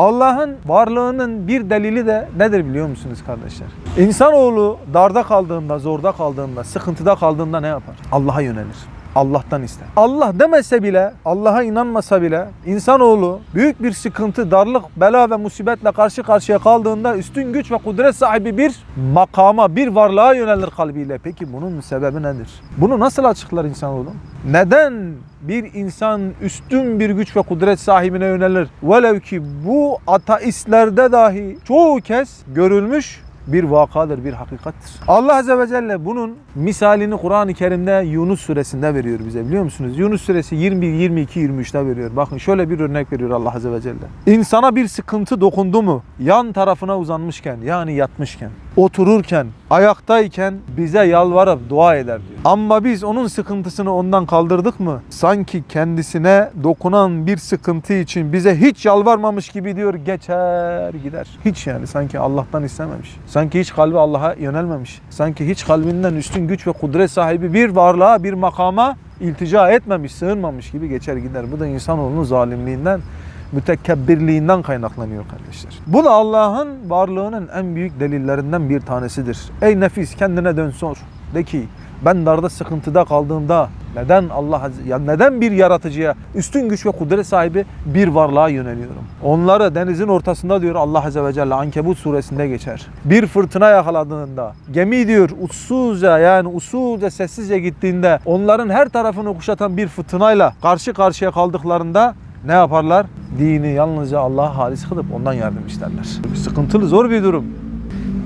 Allah'ın varlığının bir delili de nedir biliyor musunuz kardeşler? İnsanoğlu darda kaldığında, zorda kaldığında, sıkıntıda kaldığında ne yapar? Allah'a yönelir. Allah'tan ister. Allah demese bile, Allah'a inanmasa bile insanoğlu büyük bir sıkıntı, darlık, bela ve musibetle karşı karşıya kaldığında üstün güç ve kudret sahibi bir makama, bir varlığa yönelir kalbiyle. Peki bunun sebebi nedir? Bunu nasıl açıklar insanoğlu? Neden bir insan üstün bir güç ve kudret sahibine yönelir? Velev ki bu ateistlerde dahi çoğu kez görülmüş bir vakadır, bir hakikattir. Allah Azze ve Celle bunun misalini Kur'an-ı Kerim'de Yunus suresinde veriyor bize biliyor musunuz? Yunus suresi 21, 22, 23'te veriyor. Bakın şöyle bir örnek veriyor Allah Azze ve Celle. İnsana bir sıkıntı dokundu mu yan tarafına uzanmışken yani yatmışken, otururken, ayaktayken bize yalvarıp dua eder diyor. Ama biz onun sıkıntısını ondan kaldırdık mı sanki kendisine dokunan bir sıkıntı için bize hiç yalvarmamış gibi diyor geçer gider. Hiç yani sanki Allah'tan istememiş. Sanki hiç kalbi Allah'a yönelmemiş. Sanki hiç kalbinden üstün güç ve kudret sahibi bir varlığa, bir makama iltica etmemiş, sığınmamış gibi geçer gider. Bu da insanoğlunun zalimliğinden, mütekebbirliğinden kaynaklanıyor kardeşler. Bu da Allah'ın varlığının en büyük delillerinden bir tanesidir. Ey nefis kendine dön sor. De ki ben darda sıkıntıda kaldığımda neden Allah ya neden bir yaratıcıya üstün güç ve kudret sahibi bir varlığa yöneliyorum? Onları denizin ortasında diyor Allah Azze ve Celle Ankebut suresinde geçer. Bir fırtına yakaladığında gemi diyor usulca yani usulca sessizce gittiğinde onların her tarafını kuşatan bir fırtınayla karşı karşıya kaldıklarında ne yaparlar? Dini yalnızca Allah'a halis kılıp ondan yardım isterler. Sıkıntılı zor bir durum.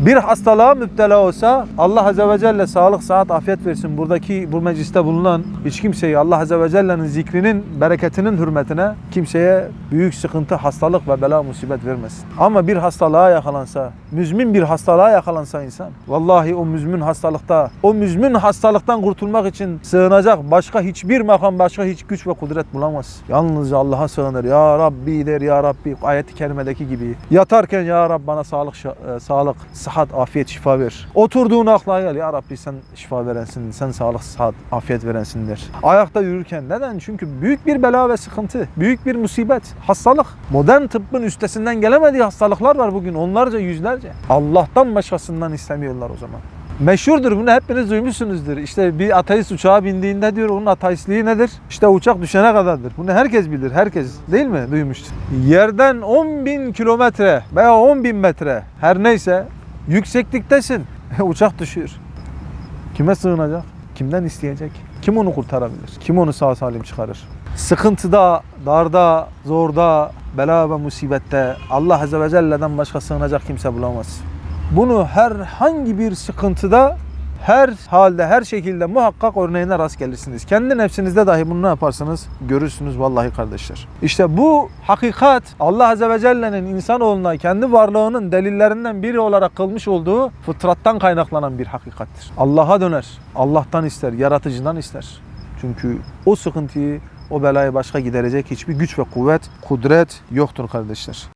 Bir hastalığa müptela olsa Allah Azze ve Celle sağlık, sıhhat, afiyet versin. Buradaki bu mecliste bulunan hiç kimseyi Allah Azze ve Celle'nin zikrinin, bereketinin hürmetine kimseye büyük sıkıntı, hastalık ve bela musibet vermesin. Ama bir hastalığa yakalansa, müzmin bir hastalığa yakalansa insan, vallahi o müzmin hastalıkta, o müzmin hastalıktan kurtulmak için sığınacak başka hiçbir makam, başka hiç güç ve kudret bulamaz. Yalnızca Allah'a sığınır. Ya Rabbi der, Ya Rabbi ayet-i kerimedeki gibi. Yatarken Ya Rab bana sağlık, e, sağlık, sıhhat, afiyet, şifa ver. Oturduğun akla gel. Ya Rabbi sen şifa verensin, sen sağlık, sıhhat, afiyet verensin der. Ayakta yürürken neden? Çünkü büyük bir bela ve sıkıntı, büyük bir musibet, hastalık. Modern tıbbın üstesinden gelemediği hastalıklar var bugün. Onlarca, yüzlerce. Allah'tan başkasından istemiyorlar o zaman. Meşhurdur bunu hepiniz duymuşsunuzdur. İşte bir ateist uçağa bindiğinde diyor onun ateistliği nedir? İşte uçak düşene kadardır. Bunu herkes bilir. Herkes değil mi? Duymuştur. Yerden 10 bin kilometre veya 10 bin metre her neyse yüksekliktesin. uçak düşüyor. Kime sığınacak? Kimden isteyecek? Kim onu kurtarabilir? Kim onu sağ salim çıkarır? Sıkıntıda, darda, zorda, bela ve musibette Allah Azze ve Celle'den başka sığınacak kimse bulamaz. Bunu herhangi bir sıkıntıda her halde, her şekilde muhakkak örneğine rast gelirsiniz. Kendi nefsinizde dahi bunu ne yaparsanız görürsünüz vallahi kardeşler. İşte bu hakikat Allah Azze ve Celle'nin insanoğluna kendi varlığının delillerinden biri olarak kılmış olduğu fıtrattan kaynaklanan bir hakikattir. Allah'a döner, Allah'tan ister, yaratıcıdan ister. Çünkü o sıkıntıyı, o belayı başka giderecek hiçbir güç ve kuvvet, kudret yoktur kardeşler.